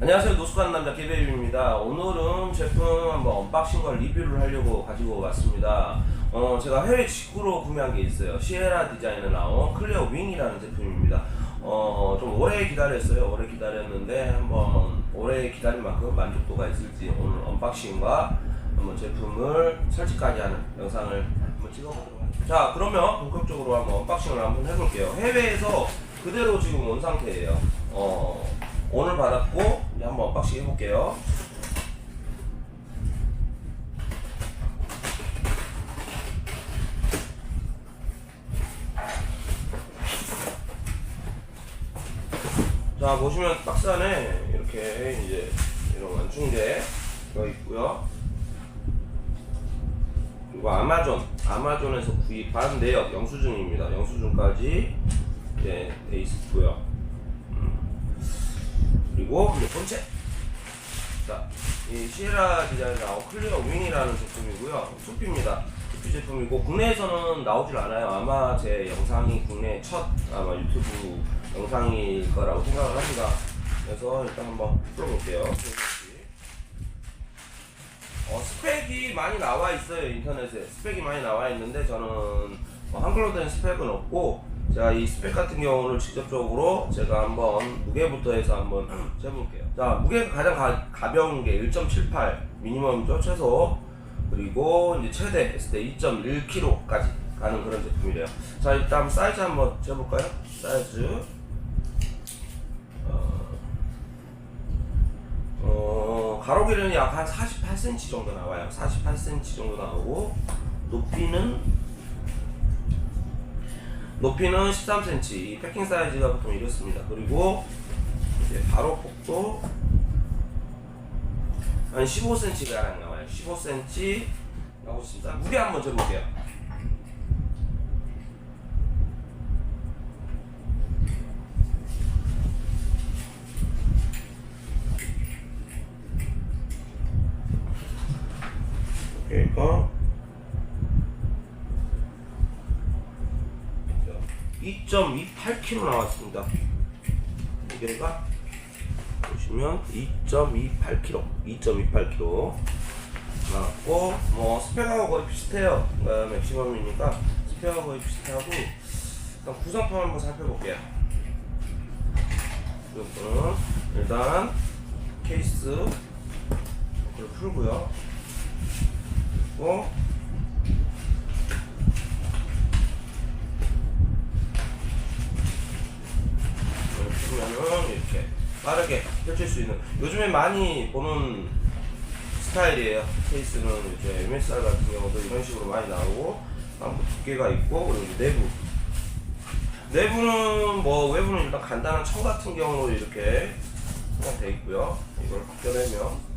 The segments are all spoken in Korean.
안녕하세요. 노숙하는 남자 개베입니다. 오늘은 제품 한번 언박싱과 리뷰를 하려고 가지고 왔습니다. 어, 제가 해외 직구로 구매한 게 있어요. 시에라 디자인에 나온 클리어 윙이라는 제품입니다. 어, 좀 오래 기다렸어요. 오래 기다렸는데 한번 오래 기다린 만큼 만족도가 있을지 오늘 언박싱과 한번 제품을 설치까지 하는 영상을 한번 찍어보도록 하겠습니다. 자 그러면 본격적으로 한번 언박싱을 한번 해볼게요. 해외에서 그대로 지금 온 상태예요. 어, 오늘 받았고 이제 한번 언박싱 해볼게요. 자 보시면 박스 안에 이렇게 이제 이런 완충제가 있고요. 그리고 아마존 아마존에서 구입한 내역 영수증입니다. 영수증까지 이제 돼 있고요. 그리고 이제 본체. 자, 이 시에라 디자인 나온 클리어 윙이라는 제품이고요. 투피입니다. 투피 제품이고 국내에서는 나오질 않아요. 아마 제 영상이 국내 첫 아마 유튜브 영상일 거라고 생각을 합니다. 그래서 일단 한번 풀어볼게요. 어, 스펙이 많이 나와 있어요 인터넷에 스펙이 많이 나와 있는데 저는 어, 한글로 된 스펙은 없고 제가 이 스펙 같은 경우는 직접적으로 제가 한번 무게부터 해서 한번 재볼게요. 자 무게가 가장 가, 가벼운 게 1.78 미니멈이죠 최소 그리고 이제 최대 했을 때 2.1kg까지 가는 그런 제품이래요. 자 일단 사이즈 한번 재볼까요? 사이즈. 어, 가로 길이는 약 한 48cm 정도 나와요. 48cm 정도 나오고 높이는 높이는 13cm. 이 패킹 사이즈가 보통 이렇습니다. 그리고 이제 바로 폭도 한 15cm가 약 나와요. 15cm 나오고 있습니다. 무게 한번 재볼게요. 2.28kg 나왔습니다. 무게가 보시면 2.28kg, 2.28kg 나왔고 뭐 스펙하고 거의 비슷해요. 맥시멈이니까 스펙하고 거의 비슷하고 일단 구성품 한번 살펴볼게요. 이거는 일단 케이스 이걸 풀고요. 어? 그러면은 이렇게 빠르게 펼칠 수 있는 요즘에 많이 보는 스타일이에요. 케이스는 이제 MSR 같은 경우도 이런 식으로 많이 나오고 한번 두께가 있고 그리고 내부 내부는 뭐 외부는 일단 간단한 청 같은 경우로 이렇게 그냥 돼 있고요. 이걸 벗겨내면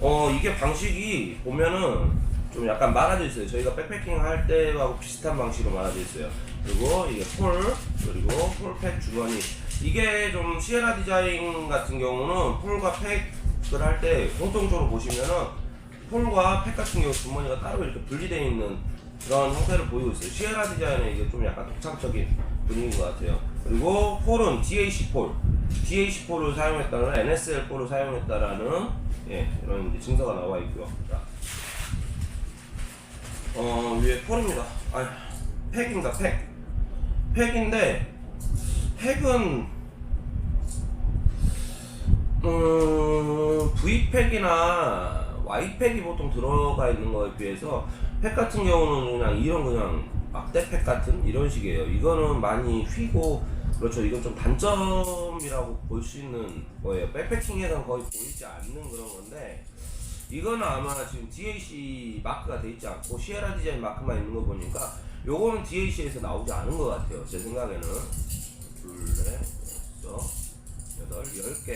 어 이게 방식이 보면은 좀 약간 말아져 있어요. 저희가 백패킹 할 때하고 비슷한 방식으로 말아져 있어요. 그리고 이게 폴 그리고 폴팩 주머니 이게 좀 시에라 디자인 같은 경우는 폴과 팩을 할 때 공통적으로 보시면은 폴과 팩 같은 경우 주머니가 따로 이렇게 분리되어 있는 그런 형태를 보이고 있어요. 시에라 디자인은 이게 좀 약간 독창적인 분위기인 것 같아요. 그리고 폴은 DAC 폴, DAC 폴을 사용했다는 NSL 폴을 사용했다라는 예, 이런 증서가 나와 있고요. 자. 어, 위에 폴입니다. 아, 팩입니다, 팩. 팩인데, 팩은, 음, V팩이나 Y팩이 보통 들어가 있는 거에 비해서, 팩 같은 경우는 그냥 이런 그냥 막대팩 같은 이런 식이에요. 이거는 많이 휘고, 그렇죠. 이건 좀 단점이라고 볼 수 있는 거예요. 백패킹에는 거의 보이지 않는 그런 건데, 이거는 아마 지금 DAC 마크가 돼 있지 않고 시에라 디자인 마크만 있는 거 보니까 요거는 DAC에서 나오지 않은 것 같아요. 제 생각에는 둘, 넷, 여섯, 여덟, 열 개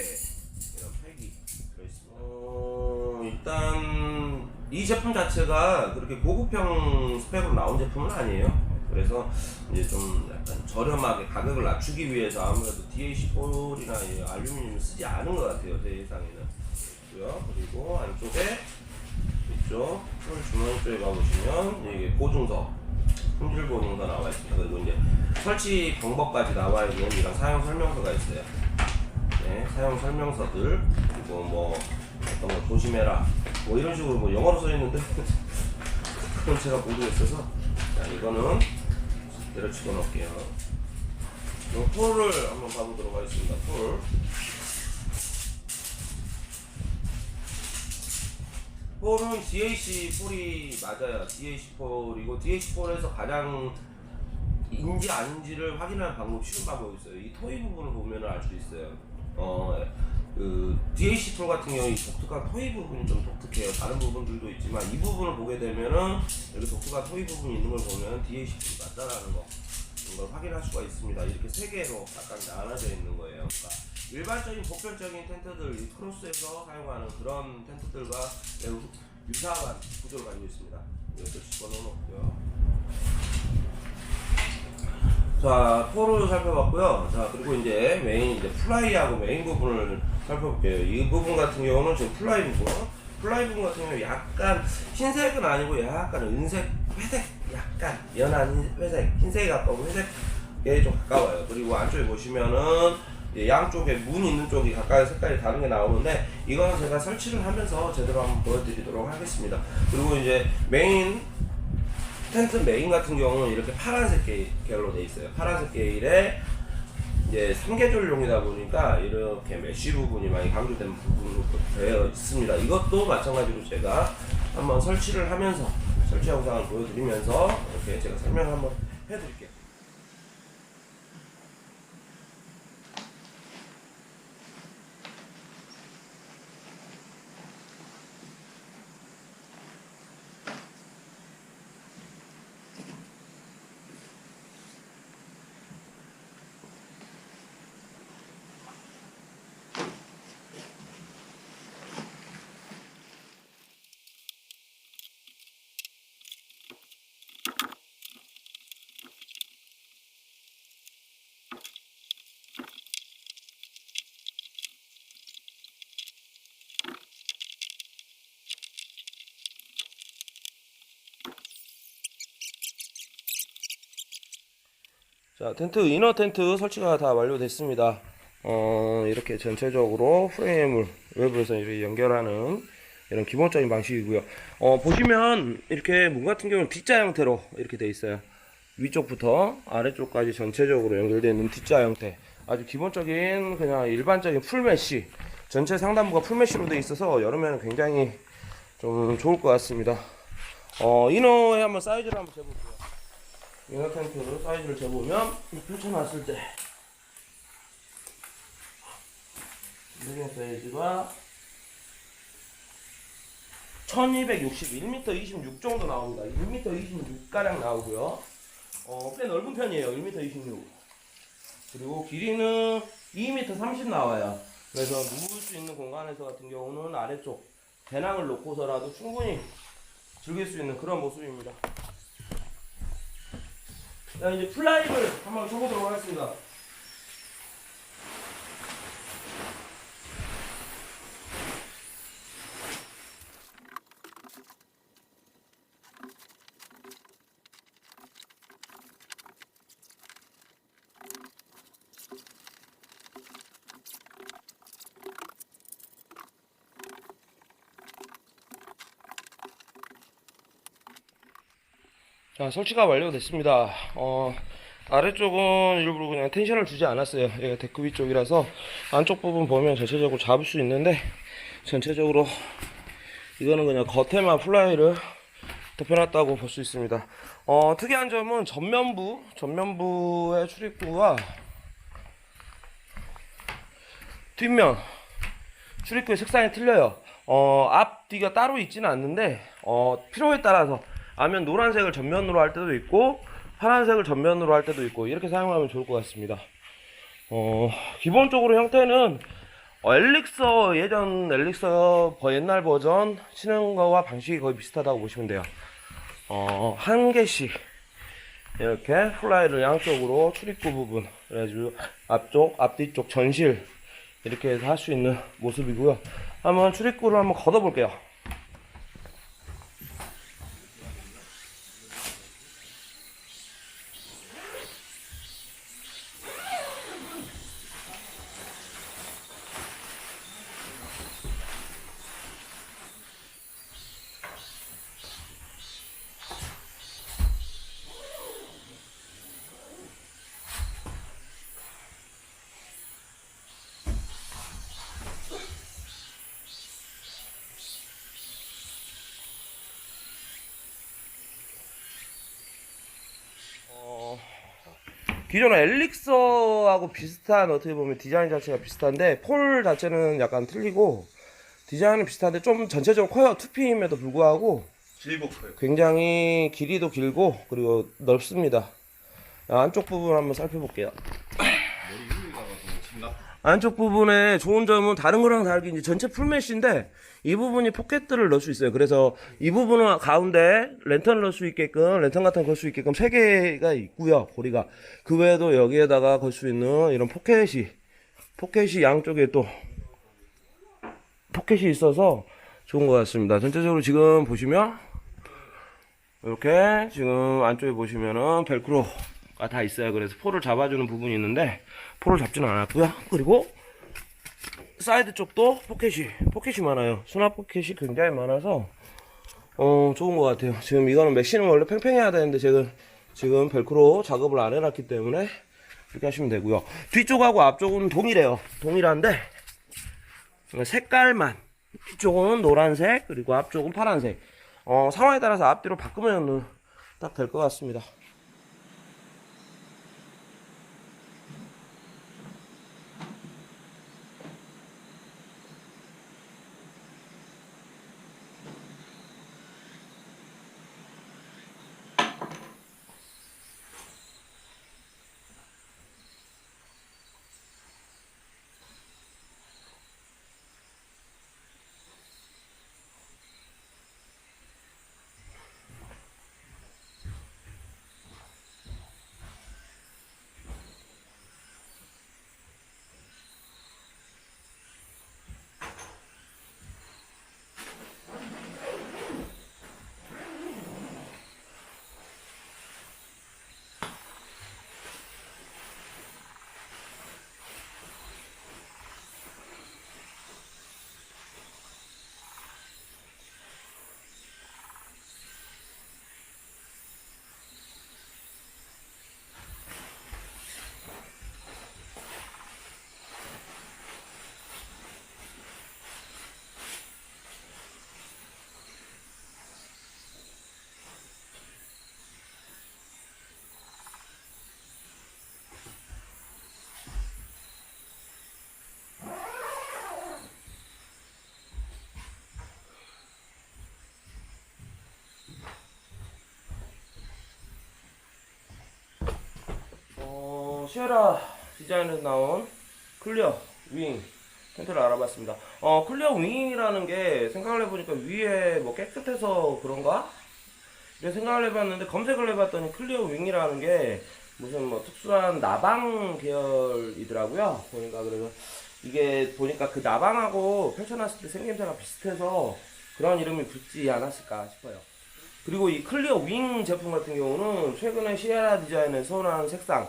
이런 팩이 들어있습니다. 어, 일단 이 제품 자체가 그렇게 고급형 스펙으로 나온 제품은 아니에요. 그래서 이제 좀 약간 저렴하게 가격을 낮추기 위해서 아무래도 DAC 폴이나 이 알루미늄을 쓰지 않은 것 같아요. 제 예상에는. 있고요. 그리고 안쪽에 이쪽 폴 주머니 쪽에 가보시면 이게 보증서 품질본도 나와 있습니다. 그리고 이제 설치 방법까지 나와 있는 이런 사용 설명서가 있어요. 네, 사용 설명서들 그리고 뭐 어떤 거 조심해라 뭐 이런 식으로 뭐 영어로 써 있는데 그건 제가 모르겠어서 자 이거는 내려치고 놓을게요. 요 폴을 한번 봐보도록 하겠습니다. 폴. DH 폴이 맞아요. DH 폴이고 DH 폴에서 가장 인지 아닌지를 확인하는 방법 쉬운 방법이 있어요. 이 토이 부분을 보면 알 수 있어요. 어, 그 DH 폴 같은 경우 이 독특한 토이 부분이 좀 독특해요. 다른 부분들도 있지만 이 부분을 보게 되면은 여기 독특한 토이 부분이 있는 걸 보면 DH 폴이 맞다라는 거. 이걸 확인할 수가 있습니다. 이렇게 세 개로 약간 나눠져 있는 거예요. 그러니까 일반적인 보편적인 텐트들, 이 크로스에서 사용하는 그런 텐트들과 매우 유사한 구조를 가지고 있습니다. 이것도 집어넣어놓고요. 자, 포를 살펴봤고요. 자, 그리고 이제 메인, 이제 플라이하고 메인 부분을 살펴볼게요. 이 부분 같은 경우는 지금 플라이 부분. 플라이 부분 같은 경우는 약간 흰색은 아니고 약간 은색, 회색, 약간 연한 흰- 회색, 흰색에 가까운 회색에 좀 가까워요. 그리고 안쪽에 보시면은 예, 양쪽에 문 있는 쪽이 각각의 색깔이 다른 게 나오는데 이거는 제가 설치를 하면서 제대로 한번 보여드리도록 하겠습니다. 그리고 이제 메인 텐트 메인 같은 경우는 이렇게 파란색 계- 계열로 돼 있어요. 파란색 계열에 이제 3계절용이다 보니까 이렇게 메쉬 부분이 많이 강조된 부분으로 되어 있습니다. 이것도 마찬가지로 제가 한번 설치를 하면서 설치 영상을 보여드리면서 이렇게 제가 설명을 한번 해드릴게요. 자, 텐트 이너 텐트 설치가 다 완료됐습니다. 어, 이렇게 전체적으로 프레임을 외부에서 이렇게 연결하는 이런 기본적인 방식이고요. 어, 보시면 이렇게 문 같은 경우는 D자 형태로 이렇게 돼 있어요. 위쪽부터 아래쪽까지 전체적으로 연결되어 있는 D자 형태. 아주 기본적인 그냥 일반적인 풀메쉬. 전체 상단부가 풀메쉬로 되어 있어서 여름에는 굉장히 좀 좋을 것 같습니다. 어, 이너의 한번 사이즈를 한번 재볼게요. 텐트 사이즈를 재보면 펼쳐놨을 때 무게 사이즈가 1261m 26 정도 나옵니다. 1m 26가량 나오고요. 어, 꽤 넓은 편이에요. 1m 26. 그리고 길이는 2m 30 나와요. 그래서 누울 수 있는 공간에서 같은 경우는 아래쪽 배낭을 놓고서라도 충분히 즐길 수 있는 그런 모습입니다. 자 이제 플라이를 한번 쳐보도록 하겠습니다. 자 설치가 완료됐습니다. 어, 아래쪽은 일부러 그냥 텐션을 주지 않았어요. 얘가 데크 위 쪽이라서 안쪽 부분 보면 전체적으로 잡을 수 있는데 전체적으로 이거는 그냥 겉에만 플라이를 덮여놨다고 볼 수 있습니다. 어, 특이한 점은 전면부, 전면부의 출입구와 뒷면 출입구의 색상이 틀려요. 어, 앞뒤가 따로 있지는 않는데 어, 필요에 따라서 아면 노란색을 전면으로 할 때도 있고 파란색을 전면으로 할 때도 있고 이렇게 사용하면 좋을 것 같습니다. 어, 기본적으로 형태는 어, 엘릭서 예전 엘릭서 버- 옛날 버전 치는 거와 방식이 거의 비슷하다고 보시면 돼요. 어, 한 개씩 이렇게 플라이를 양쪽으로 출입구 부분 그래가지고 앞쪽 앞뒤쪽 전실 이렇게 해서 할 수 있는 모습이고요. 한번 출입구를 한번 걷어 볼게요. 기존 엘릭서하고 비슷한 어떻게 보면 디자인 자체가 비슷한데 폴 자체는 약간 틀리고 디자인은 비슷한데 좀 전체적으로 커요. 2P임에도 불구하고 길고 커요. 굉장히 길이도 길고 그리고 넓습니다. 안쪽 부분 한번 살펴볼게요. 머리 위에다가 좀 심각. 안쪽 부분에 좋은 점은 다른 거랑 다르게 이제 전체 풀메쉬인데 이 부분이 포켓들을 넣을 수 있어요. 그래서 이 부분은 가운데 랜턴을 넣을 수 있게끔 랜턴 같은 거걸수 있게끔 세 개가 있고요. 고리가 그 외에도 여기에다가 걸 수 있는 이런 포켓이 포켓이 양쪽에 또 포켓이 있어서 좋은 것 같습니다. 전체적으로 지금 보시면 이렇게 지금 안쪽에 보시면은 벨크로가 다 있어요. 그래서 폴을 잡아주는 부분이 있는데 폴을 잡지는 않았고요. 그리고 사이드 쪽도 포켓이 포켓이 많아요. 수납 포켓이 굉장히 많아서 어 좋은 것 같아요. 지금 이거는 메시는 원래 팽팽해야 되는데 제가 지금 벨크로 작업을 안 해놨기 때문에 이렇게 하시면 되고요. 뒤쪽하고 앞쪽은 동일해요. 동일한데 색깔만 뒤쪽은 노란색 그리고 앞쪽은 파란색. 어 상황에 따라서 앞뒤로 바꾸면 딱 될 것 같습니다. 시에라 디자인에서 나온 클리어 윙 텐트를 알아봤습니다. 어, 클리어 윙이라는 게 생각을 해보니까 위에 뭐 깨끗해서 그런가? 이런 생각을 해봤는데 검색을 해봤더니 클리어 윙이라는 게 무슨 뭐 특수한 나방 계열이더라고요. 보니까 그래서 이게 보니까 그 나방하고 펼쳐놨을 때 생김새가 비슷해서 그런 이름이 붙지 않았을까 싶어요. 그리고 이 클리어 윙 제품 같은 경우는 최근에 시에라 디자인에서 나온 색상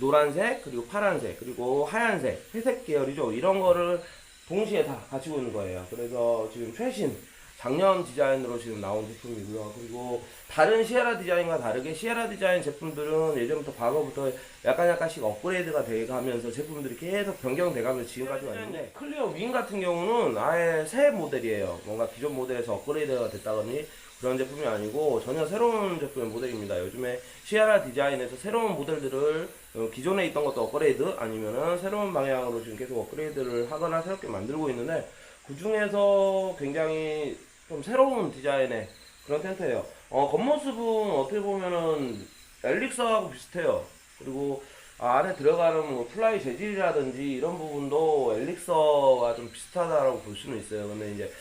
노란색 그리고 파란색 그리고 하얀색 회색 계열이죠. 이런 거를 동시에 다 갖추고 있는 거예요. 그래서 지금 최신 작년 디자인으로 지금 나온 제품이고요. 그리고 다른 시에라 디자인과 다르게 시에라 디자인 제품들은 예전부터 과거부터 약간 약간씩 업그레이드가 돼가면서 제품들이 계속 변경돼가면서 지금까지 왔는데 클리어 윙 같은 경우는 아예 새 모델이에요. 뭔가 기존 모델에서 업그레이드가 됐다거니 그런 제품이 아니고 전혀 새로운 제품의 모델입니다. 요즘에 시아라 디자인에서 새로운 모델들을 어, 기존에 있던 것도 업그레이드 아니면은 새로운 방향으로 지금 계속 업그레이드를 하거나 새롭게 만들고 있는데 그 중에서 굉장히 좀 새로운 디자인의 그런 텐트예요. 어, 겉모습은 어떻게 보면은 엘릭서하고 비슷해요. 그리고 아, 안에 들어가는 뭐 플라이 재질이라든지 이런 부분도 엘릭서가 좀 비슷하다라고 볼 수는 있어요. 근데 이제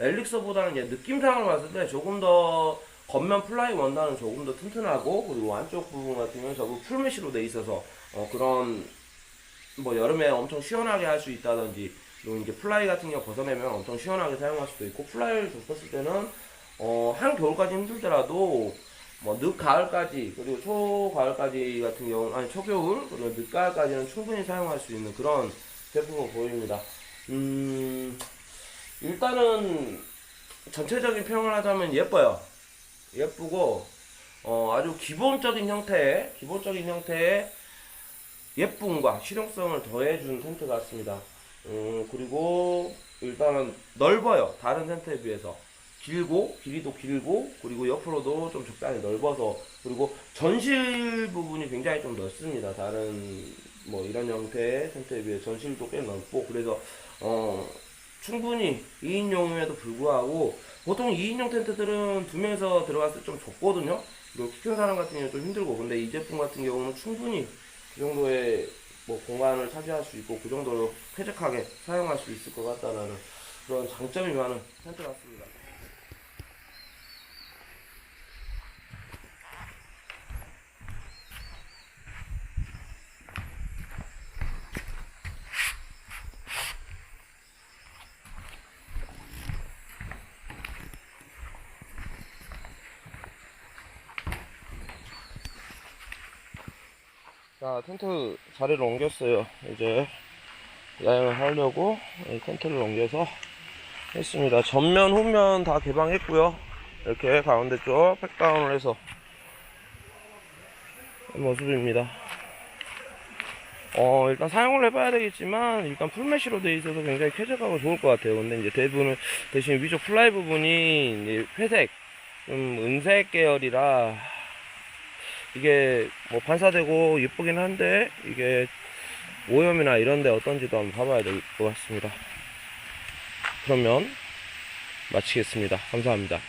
엘릭서보다는 이제 느낌상으로 봤을 때 조금 더 겉면 플라이 원단은 조금 더 튼튼하고 그리고 안쪽 부분 같은 경우는 풀메쉬로 돼 있어서 어, 그런 뭐 여름에 엄청 시원하게 할 수 있다든지 그리고 이제 플라이 같은 경우 벗어내면 엄청 시원하게 사용할 수도 있고 플라이를 줬었을 때는 어, 한 겨울까지 힘들더라도 뭐 늦 가을까지 그리고 초 가을까지 같은 경우 아니 초겨울 그리고 늦 가을까지는 충분히 사용할 수 있는 그런 제품으로 보입니다. 음 일단은 전체적인 평을 하자면 예뻐요. 예쁘고 어, 아주 기본적인 형태의 기본적인 형태의 예쁨과 실용성을 더해준 텐트 같습니다. 음, 그리고 일단은 넓어요. 다른 텐트에 비해서 길고 길이도 길고 그리고 옆으로도 좀 적당히 넓어서 그리고 전실 부분이 굉장히 좀 넓습니다. 다른 뭐 이런 형태의 텐트에 비해 전실도 꽤 넓고 그래서 어 충분히 2인용임에도 불구하고 보통 2인용 텐트들은 두 명이서 들어갔을 때 좀 좁거든요. 그리고 키큰 사람 같은 경우는 좀 힘들고 근데 이 제품 같은 경우는 충분히 그 정도의 뭐 공간을 차지할 수 있고 그 정도로 쾌적하게 사용할 수 있을 것 같다라는 그런 장점이 많은 텐트 같습니다. 자, 텐트 자리를 옮겼어요. 이제 야영을 하려고 이 텐트를 옮겨서 했습니다. 전면, 후면 다 개방했고요. 이렇게 가운데 쪽 팩다운을 해서 이 모습입니다. 어, 일단 사용을 해봐야 되겠지만, 일단 풀메쉬로 되어 있어서 굉장히 쾌적하고 좋을 것 같아요. 근데 이제 대부분, 대신 위쪽 플라이 부분이 이제 회색, 좀 은색 계열이라, 이게 뭐 반사되고 예쁘긴 한데 이게 오염이나 이런데 어떤지도 한번 봐봐야 될 것 같습니다. 그러면 마치겠습니다. 감사합니다.